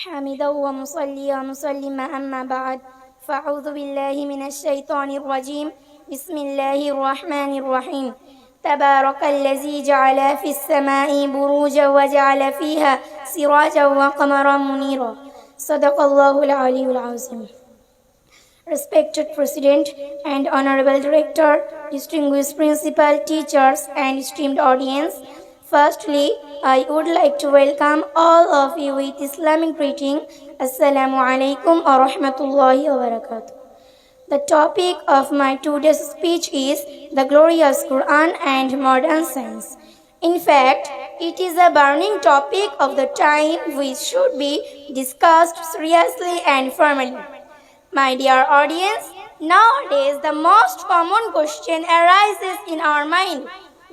حامدا ومصليا ومسلما أما بعد. فأعوذ بالله من الشيطان الرجيم. بسم الله الرحمن الرحيم. تبارك الذي جعل في السماء بروجا وجعل فيها سراجا وقمرا منيرا. صدق الله العلي العظيم. Respected President and Honorable Director, distinguished principal, teachers, and esteemed audience, firstly, I would like to welcome all of you with Islamic greeting. Assalamu alaikum wa rahmatullahi wa barakatuh. The topic of my today's speech is the glorious Quran and modern science. In fact, it is a burning topic of the time which should be discussed seriously and firmly. My dear audience, nowadays the most common question arises in our mind.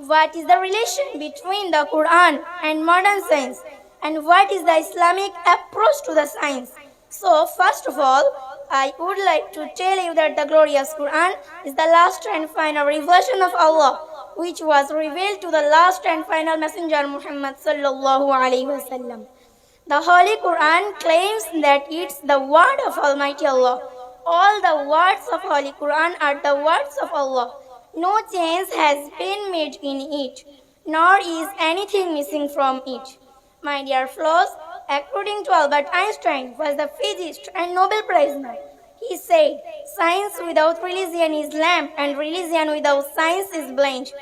What is the relation between the Quran and modern science? And what is the Islamic approach to the science? So, first of all, I would like to tell you that the glorious Quran is the last and final revelation of Allah, which was revealed to the last and final messenger Muhammad sallallahu alaihi wasallam. The Holy Quran claims that it's the word of Almighty Allah. All the words of Holy Quran are the words of Allah. No change has been made in it, nor is anything missing from it. My dear fellows, according to Albert Einstein, was the physicist and Nobel Prize winner. He said, "Science without religion is lamp, and religion without science is blind."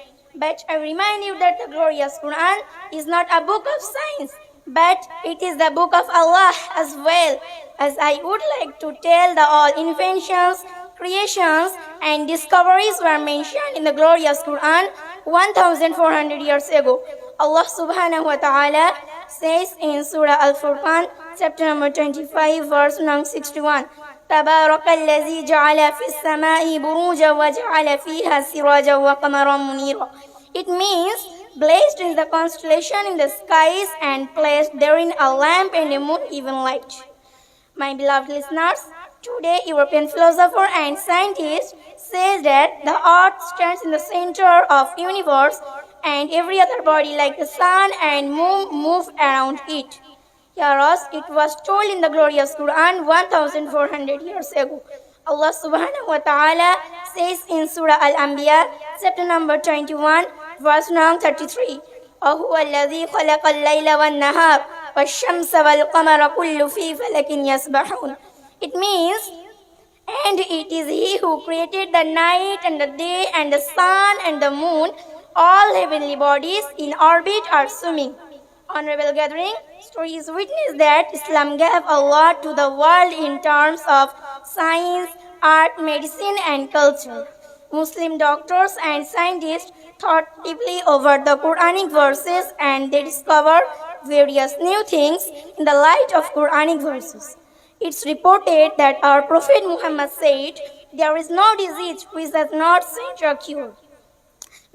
But I remind you that the glorious Quran is not a book of science, but it is the book of Allah as well. As I would like to tell the all inventions, creations, and discoveries were mentioned in the glorious Quran 1400 years ago. Allah subhanahu wa ta'ala says in Surah Al-Furqan, chapter number 25, verse number 61, تبارك الذي جعل في السماء بروجا وجعل فيها سراجا وقمرا منيرا It means blazed in the constellation in the skies and placed therein a lamp and a moon even light. My beloved listeners, today European philosopher and scientist says that the earth stands in the center of universe and every other body like the sun and moon move around it. Whereas it was told in the glorious Quran 1400 years ago. Allah subhanahu wa ta'ala says in Surah Al-Anbiya, chapter number 21, verse number 33. وهو الذي خلق الليل والنهار والشمس والقمر كل في فلك يسبحون. it means, and it is He who created the night and the day and the sun and the moon, all heavenly bodies in orbit are swimming. Honorable gathering, stories witness that Islam gave a lot to the world in terms of science, art, medicine, and culture. Muslim doctors and scientists thought deeply over the Quranic verses and they discovered various new things in the light of Quranic verses. It's reported that our Prophet Muhammad said, There is no disease which has not sent a cure.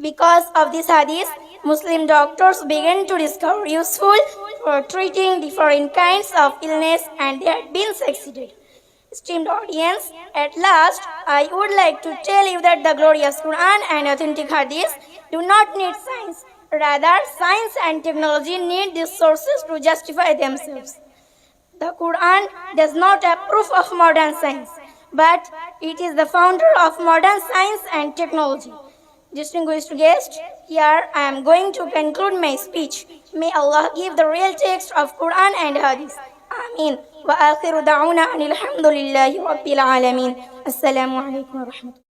Because of this hadith, Muslim doctors began to discover useful for treating different kinds of illness and they had been succeeded. Esteemed audience, at last, I would like to tell you that the glorious Quran and authentic hadith do not need science. Rather, science and technology need these sources to justify themselves. The Quran does not approve of modern science, but it is the founder of modern science and technology. Distinguished guests, here I am going to conclude my speech. May Allah give the real text of Quran and Hadith. Ameen. وآخر دعونا أن الحمد لله رب العالمين السلام عليكم ورحمة الله